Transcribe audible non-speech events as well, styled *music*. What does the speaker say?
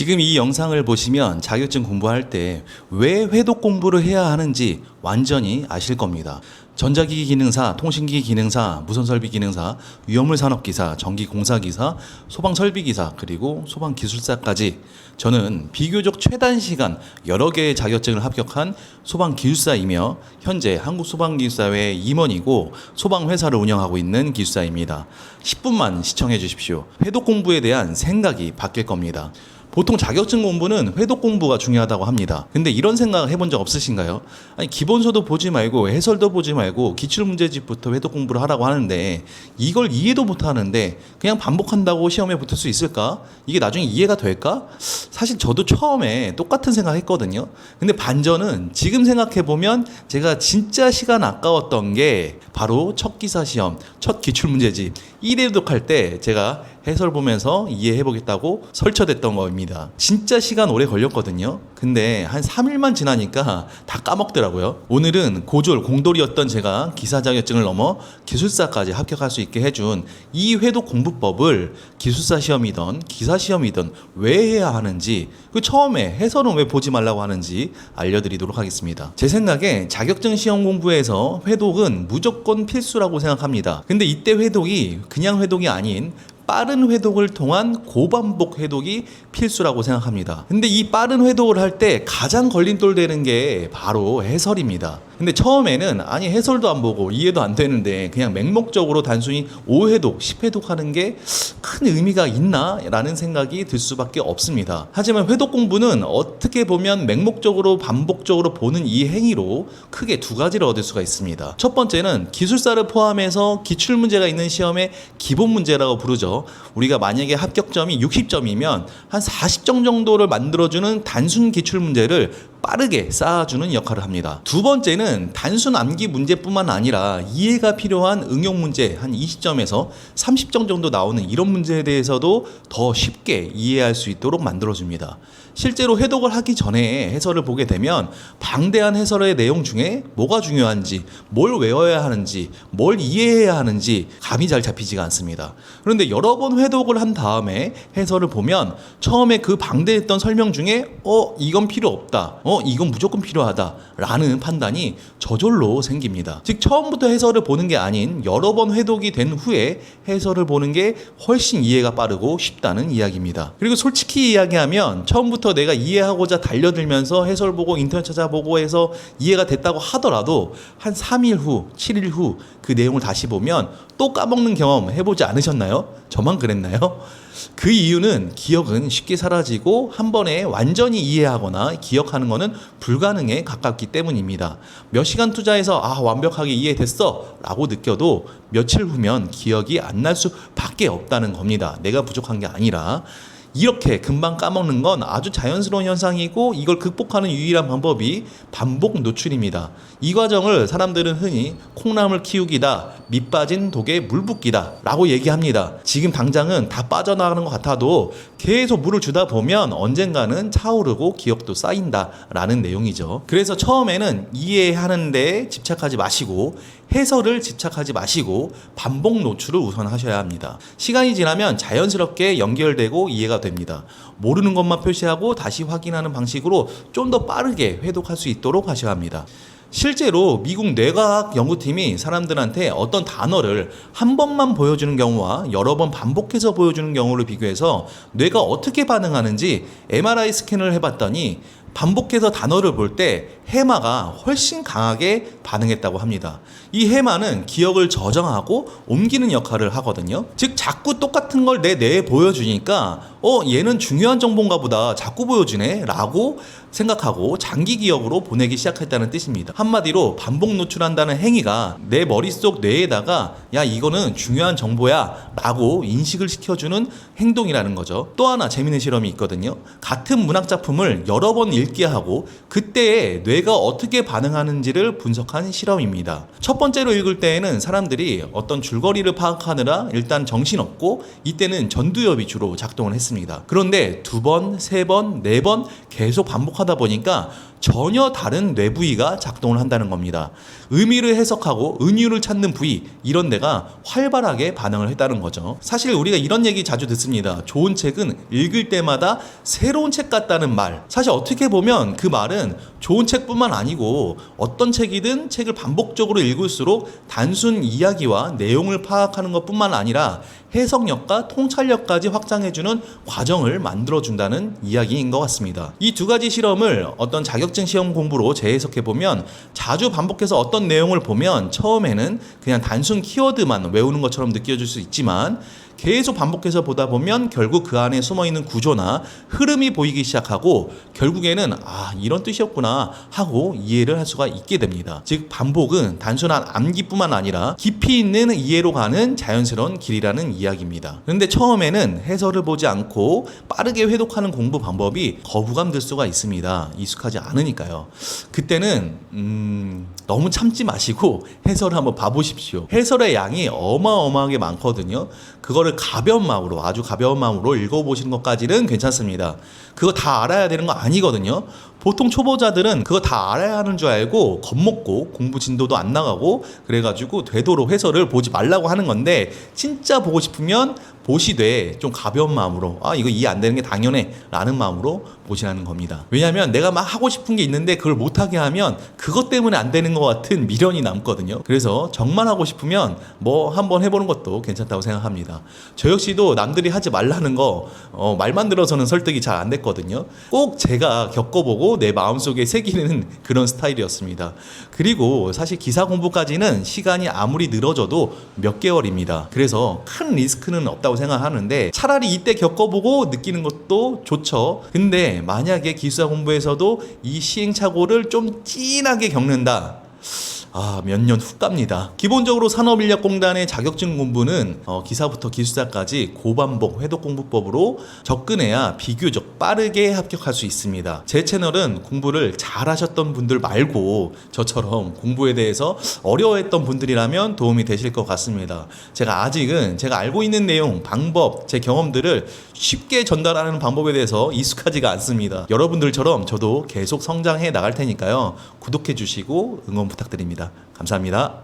지금 이 영상을 보시면 자격증 공부할 때 왜 회독 공부를 해야 하는지 완전히 아실 겁니다. 전자기기 기능사, 통신기기 기능사, 무선설비 기능사, 위험물 산업기사, 전기공사기사, 소방설비기사, 그리고 소방기술사까지 저는 비교적 최단 시간 여러 개의 자격증을 합격한 소방기술사이며 현재 한국소방기술사회 임원이고 소방회사를 운영하고 있는 기술사입니다. 10분만 시청해 주십시오. 회독 공부에 대한 생각이 바뀔 겁니다. 보통 자격증 공부는 회독 공부가 중요하다고 합니다. 근데 이런 생각 해본 적 없으신가요? 아니 기본서도 보지 말고 해설도 보지 말고 기출 문제집부터 회독 공부를 하라고 하는데 이걸 이해도 못 하는데 그냥 반복한다고 시험에 붙을 수 있을까? 이게 나중에 이해가 될까? 사실 저도 처음에 똑같은 생각 했거든요. 근데 반전은 지금 생각해 보면 제가 진짜 시간 아까웠던 게 바로 첫 기사 시험, 첫 기출 문제집 1회독 때 제가 해설 보면서 이해해 보겠다고 설쳐댔던 겁니다. 진짜 시간 오래 걸렸거든요. 근데 한 3일만 지나니까 다 까먹더라고요. 오늘은 고졸 공돌이었던 제가 기사 자격증을 넘어 기술사까지 합격할 수 있게 해준 이 회독 공부법을 기술사 시험이든 기사 시험이든 왜 해야 하는지 그 처음에 해설은 왜 보지 말라고 하는지 알려드리도록 하겠습니다. 제 생각에 자격증 시험 공부에서 회독은 무조건 필수라고 생각합니다. 근데 이때 회독이 그냥 회독이 아닌 빠른 회독을 통한 고반복 회독이 필수라고 생각합니다. 근데 이 빠른 회독을 할 때 가장 걸림돌 되는 게 바로 해설입니다. 근데 처음에는 아니 해설도 안 보고 이해도 안 되는데 그냥 맹목적으로 단순히 5회독, 10회독 하는 게 큰 의미가 있나? 라는 생각이 들 수밖에 없습니다. 하지만 회독 공부는 어떻게 보면 맹목적으로 반복적으로 보는 이 행위로 크게 두 가지를 얻을 수가 있습니다. 첫 번째는 기술사를 포함해서 기출 문제가 있는 시험의 기본 문제라고 부르죠. 우리가 만약에 합격점이 60점이면 한 40점 정도를 만들어주는 단순 기출 문제를 빠르게 쌓아주는 역할을 합니다. 두 번째는 단순 암기 문제뿐만 아니라 이해가 필요한 응용 문제 한 20점에서 30점 정도 나오는 이런 문제에 대해서도 더 쉽게 이해할 수 있도록 만들어줍니다. 실제로 해독을 하기 전에 해설을 보게 되면 방대한 해설의 내용 중에 뭐가 중요한지, 뭘 외워야 하는지, 뭘 이해해야 하는지 감이 잘 잡히지가 않습니다. 그런데 여러 번 회독을 한 다음에 해설을 보면 처음에 그 방대했던 설명 중에 어, 이건 필요 없다. 어, 이건 무조건 필요하다. 라는 판단이 저절로 생깁니다. 즉, 처음부터 해설을 보는 게 아닌 여러 번 회독이 된 후에 해설을 보는 게 훨씬 이해가 빠르고 쉽다는 이야기입니다. 그리고 솔직히 이야기하면 처음부터 내가 이해하고자 달려들면서 해설 보고 인터넷 찾아보고 해서 이해가 됐다고 하더라도 한 3일 후, 7일 후 그 내용을 다시 보면 또 까먹는 경험 해보지 않으셨나요? 저만 그랬나요? 그 이유는 기억은 쉽게 사라지고 한 번에 완전히 이해하거나 기억하는 것은 불가능에 가깝기 때문입니다. 몇 시간 투자해서 아 완벽하게 이해됐어 라고 느껴도 며칠 후면 기억이 안 날 수밖에 없다는 겁니다. 내가 부족한 게 아니라 이렇게 금방 까먹는 건 아주 자연스러운 현상이고 이걸 극복하는 유일한 방법이 반복 노출입니다. 이 과정을 사람들은 흔히 콩나물 키우기다, 밑 빠진 독에 물 붓기다 라고 얘기합니다. 지금 당장은 다 빠져나가는 것 같아도 계속 물을 주다 보면 언젠가는 차오르고 기억도 쌓인다 라는 내용이죠. 그래서 처음에는 이해하는 데 집착하지 마시고 해설을 집착하지 마시고 반복 노출을 우선 하셔야 합니다. 시간이 지나면 자연스럽게 연결되고 이해가 됩니다. 모르는 것만 표시하고 다시 확인하는 방식으로 좀 더 빠르게 회독할 수 있도록 하셔야 합니다. 실제로 미국 뇌과학 연구팀이 사람들한테 어떤 단어를 한 번만 보여주는 경우와 여러 번 반복해서 보여주는 경우를 비교해서 뇌가 어떻게 반응하는지 MRI 스캔을 해봤더니 반복해서 단어를 볼 때 해마가 훨씬 강하게 반응했다고 합니다. 이 해마는 기억을 저장하고 옮기는 역할을 하거든요. 즉 자꾸 똑같은 걸 내 뇌에 보여주니까 어 얘는 중요한 정보인가 보다 자꾸 보여주네 라고 생각하고 장기 기억으로 보내기 시작했다는 뜻입니다. 한마디로 반복 노출한다는 행위가 내 머릿속 뇌에다가 야 이거는 중요한 정보야 라고 인식을 시켜주는 행동이라는 거죠. 또 하나 재밌는 실험이 있거든요. 같은 문학 작품을 여러 번 읽게 하고 그때의 뇌가 어떻게 반응하는지를 분석한 실험입니다. 첫 번째로 읽을 때에는 사람들이 어떤 줄거리를 파악하느라 일단 정신없고 이때는 전두엽이 주로 작동을 했습니다. 그런데 두 번, 세 번, 네 번 계속 반복 하다 보니까 전혀 다른 뇌 부위가 작동을 한다는 겁니다. 의미를 해석하고 은유를 찾는 부위 이런 데가 활발하게 반응을 했다는 거죠. 사실 우리가 이런 얘기 자주 듣습니다. 좋은 책은 읽을 때마다 새로운 책 같다는 말. 사실 어떻게 보면 그 말은 좋은 책뿐만 아니고 어떤 책이든 책을 반복적으로 읽을수록 단순 이야기와 내용을 파악하는 것뿐만 아니라 해석력과 통찰력까지 확장해주는 과정을 만들어준다는 이야기인 것 같습니다. 이 두 가지 실험을 어떤 자격 증 시험 공부로 재해석해 보면 자주 반복해서 어떤 내용을 보면 처음에는 그냥 단순 키워드만 외우는 것처럼 느껴질 수 있지만 계속 반복해서 보다 보면 결국 그 안에 숨어 있는 구조나 흐름이 보이기 시작하고 결국에는 아 이런 뜻이었구나 하고 이해를 할 수가 있게 됩니다. 즉 반복은 단순한 암기뿐만 아니라 깊이 있는 이해로 가는 자연스러운 길이라는 이야기입니다. 그런데 처음에는 해설을 보지 않고 빠르게 회독하는 공부 방법이 거부감 들 수가 있습니다. 익숙하지 않으니까요. 그때는 음, 너무 참지 마시고 해설을 한번 봐보십시오. 해설의 양이 어마어마하게 많거든요. 그거를 가벼운 마음으로 아주 가벼운 마음으로 읽어보시는 것까지는 괜찮습니다. 그거 다 알아야 되는 거 아니거든요. 보통 초보자들은 그거 다 알아야 하는 줄 알고 겁먹고 공부 진도도 안 나가고 그래가지고 되도록 해설을 보지 말라고 하는 건데 진짜 보고 싶으면 보시되 좀 가벼운 마음으로 아 이거 이해 안 되는 게 당연해 라는 마음으로 보시라는 겁니다. 왜냐하면 내가 막 하고 싶은 게 있는데 그걸 못하게 하면 그것 때문에 안 되는 것 같은 미련이 남거든요. 그래서 정말 하고 싶으면 뭐 한번 해보는 것도 괜찮다고 생각합니다. 저 역시도 남들이 하지 말라는 거 어, 말만 들어서는 설득이 잘 안 됐거든요. 꼭 제가 겪어보고 내 마음속에 새기는 *laughs* 그런 스타일이었습니다. 그리고 사실 기사 공부까지는 시간이 아무리 늘어져도 몇 개월입니다. 그래서 큰 리스크는 없다고 생각하는데 차라리 이때 겪어보고 느끼는 것도 좋죠. 근데 만약에 기숙사 공부에서도 이 시행착오를 좀 진하게 겪는다. 아, 몇 년 후 갑니다. 기본적으로 산업인력공단의 자격증 공부는 어, 기사부터 기술사까지 고반복 회독 공부법으로 접근해야 비교적 빠르게 합격할 수 있습니다. 제 채널은 공부를 잘하셨던 분들 말고 저처럼 공부에 대해서 어려워했던 분들이라면 도움이 되실 것 같습니다. 제가 아직은 제가 알고 있는 내용, 방법, 제 경험들을 쉽게 전달하는 방법에 대해서 익숙하지가 않습니다. 여러분들처럼 저도 계속 성장해 나갈 테니까요. 구독해 주시고 응원 부탁 감사합니다.